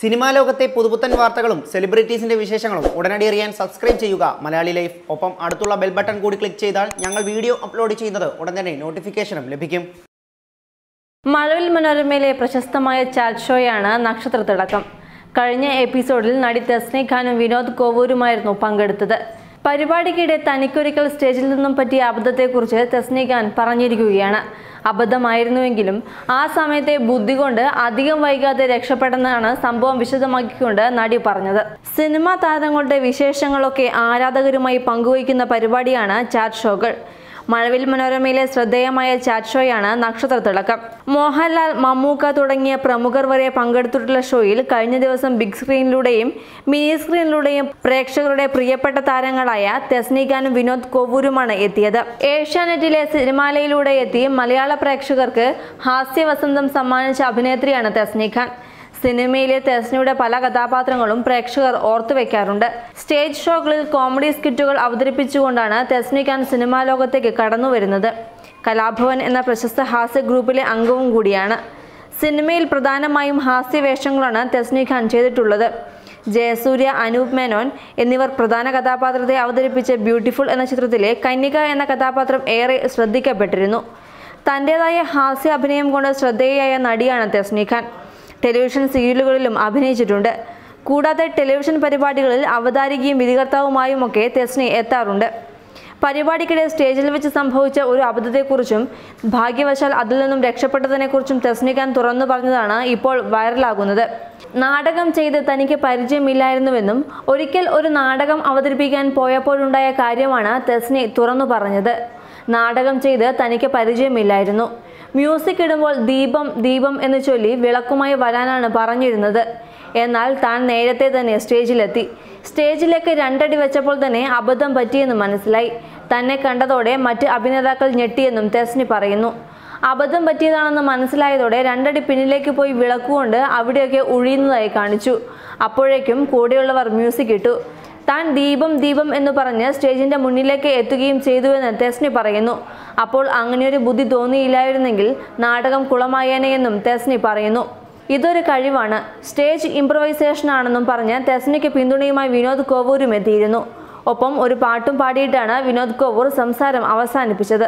Cinema ലോകത്തെ പുതുപുത്തൻ വാർത്തകളും സെലിബ്രിറ്റീസിന്റെ വിശേഷങ്ങളും ഉടനടി അറിയാൻ സബ്സ്ക്രൈബ് ചെയ്യുക. മലയാളി ലൈഫ്. ഒപ്പം അടുത്തുള്ള ബെൽ ബട്ടൺ കൂടി ക്ലിക്ക് ചെയ്താൽ ഞങ്ങൾ വീഡിയോ അപ്ലോഡ് ചെയ്യുന്നത് ഉടൻ തന്നെ നോട്ടിഫിക്കേഷനും ലഭിക്കും. മഴവിൽ മനോരമയിലെ പ്രശസ്തമായ ചാറ്റ് ഷോയാണ് നക്ഷത്രത്തിളക്കം കഴിഞ്ഞ എപ്പിസോഡിൽ നടി തസ്നി ഖാനും വിനോദ് കോവൂരുമായിരുന്നു പങ്കെടുത്തത്. പരിപാടിക്കിടെ തനിക്കൊരിക്കൽ സ്റ്റേജിൽ നിന്നും പറ്റിയ അബദ്ധത്തെക്കുറിച്ച് തസ്നി ഖാൻ പറഞ്ഞിരിക്കുകയാണ്. അബദ്ധമായിരുന്നുവെങ്കിലും ആ സമയത്തെ ബുദ്ധി കൊണ്ട് അധികം വൈകാതെ രക്ഷപ്പെടുന്നതാണ് സംഭവം വിശദമാക്കിക്കൊണ്ട് നടി പറഞ്ഞത്. സിനിമാ താരങ്ങളുടെ വിശേഷങ്ങളൊക്കെ ആരാധകരുമായി പങ്കുവയ്ക്കുന്ന പരിപാടിയാണ് ചാറ്റ് ഷോകൾ. മഴവിൽ മനോരമയിലെ ശ്രദ്ധേയമായ ചാറ്റ് ഷോയാണ് നക്ഷത്ര തിളക്കം. മോഹൻലാൽ മമ്മൂക്ക തുടങ്ങിയ പ്രമുഖർ വരെ പങ്കെടുത്തിട്ടുള്ള ഷോയിൽ കഴിഞ്ഞ ദിവസം ബിഗ് സ്ക്രീനിലൂടെയും മിനി സ്ക്രീനിലൂടെയും പ്രേക്ഷകരുടെ പ്രിയപ്പെട്ട താരങ്ങളായ തെസ്നിഖാനും വിനോദ് കോവൂരുമാണ് എത്തിയത്. ഏഷ്യാനെറ്റിലെ സിനിമാലയിലൂടെ എത്തി മലയാള പ്രേക്ഷകർക്ക് ഹാസ്യവസന്തം സമ്മാനിച്ച അഭിനേത്രിയാണ് തെസ്നിഖാൻ സിനിമയിലെ തെസ്നയുടെ പല കഥാപാത്രങ്ങളും പ്രേക്ഷകർ ഓർത്തുവെക്കാറുണ്ട് സ്റ്റേജ് ഷോകളിൽ കോമഡി സ്കിറ്റുകൾ അവതരിപ്പിച്ചുകൊണ്ടാണ് തെസ്നിക്കാൻ സിനിമാ ലോകത്തേക്ക് കടന്നു വരുന്നത് കലാഭവൻ എന്ന പ്രശസ്ത ഹാസ്യ ഗ്രൂപ്പിലെ അംഗവും കൂടിയാണ്. സിനിമയിൽ പ്രധാനമായും ഹാസ്യവേഷങ്ങളാണ് തെസ്നി ഖാൻ ചെയ്തിട്ടുള്ളത്. ജയസൂര്യ അനൂപ് മേനോൻ എന്നിവർ പ്രധാന കഥാപാത്രത്തെ അവതരിപ്പിച്ച ബ്യൂട്ടിഫുൾ എന്ന ചിത്രത്തിലെ കന്യക എന്ന കഥാപാത്രം ഏറെ ശ്രദ്ധിക്കപ്പെട്ടിരുന്നു. തന്റെതായ ഹാസ്യ അഭിനയം കൊണ്ട് ശ്രദ്ധേയയായ നടിയാണ് തെസ്നി ഖാൻ ടെലിവിഷൻ സീരിയലുകളിലും അഭിനയിച്ചിട്ടുണ്ട്. കൂടാതെ ടെലിവിഷൻ പരിപാടികളിൽ അവതാരികയും വിധികർത്താവുമായും ഒക്കെ തെസ്നി എത്താറുണ്ട്. പരിപാടിക്കിടെ സ്റ്റേജിൽ വെച്ച് സംഭവിച്ച ഒരു അബദ്ധത്തെക്കുറിച്ചും ഭാഗ്യവശാൽ അതിൽ നിന്നും രക്ഷപ്പെട്ടതിനെക്കുറിച്ചും തെസ്നിഖാൻ തുറന്നു പറഞ്ഞതാണ് ഇപ്പോൾ വൈറലാകുന്നത്. നാടകം ചെയ്ത് തനിക്ക് പരിചയമില്ലായിരുന്നുവെന്നും ഒരിക്കൽ ഒരു നാടകം അവതരിപ്പിക്കാൻ പോയപ്പോഴുണ്ടായ കാര്യമാണ് തെസ്നി തുറന്നു പറഞ്ഞത്. നാടകം ചെയ്ത് തനിക്ക് പരിചയമില്ലായിരുന്നു. മ്യൂസിക് ഇടുമ്പോൾ ദീപം ദീപം എന്ന് ചൊല്ലി വിളക്കുമായി വരാനാണ് പറഞ്ഞിരുന്നത്. എന്നാൽ താൻ നേരത്തെ തന്നെ സ്റ്റേജിലെത്തി. സ്റ്റേജിലേക്ക് രണ്ടടി വെച്ചപ്പോൾ തന്നെ അബദ്ധം പറ്റിയെന്ന് മനസ്സിലായി. തന്നെ കണ്ടതോടെ മറ്റ് അഭിനേതാക്കൾ ഞെട്ടിയെന്നും തെസ്നി പറയുന്നു. അബദ്ധം പറ്റിയതാണെന്ന് മനസ്സിലായതോടെ രണ്ടടി പിന്നിലേക്ക് പോയി വിളക്കുകൊണ്ട് അവിടെയൊക്കെ ഒഴിയുന്നതായി കാണിച്ചു. അപ്പോഴേക്കും കൂടെയുള്ളവർ മ്യൂസിക് ഇട്ടു. താൻ ദീപം ദീപം എന്ന് പറഞ്ഞ് സ്റ്റേജിന്റെ മുന്നിലേക്ക് എത്തുകയും ചെയ്തുവെന്ന് തെസ്നി പറയുന്നു. അപ്പോൾ അങ്ങനെയൊരു ബുദ്ധി തോന്നിയില്ലായിരുന്നെങ്കിൽ നാടകം കുളമായേനെയെന്നും തെസ്നി പറയുന്നു. ഇതൊരു കഴിവാണ്. സ്റ്റേജ് ഇംപ്രവൈസേഷൻ ആണെന്നും പറഞ്ഞ് തെസ്നിക്ക് പിന്തുണയുമായി വിനോദ് കോവൂരും എത്തിയിരുന്നു. ഒപ്പം ഒരു പാട്ടും പാടിയിട്ടാണ് വിനോദ് കോവൂർ സംസാരം അവസാനിപ്പിച്ചത്.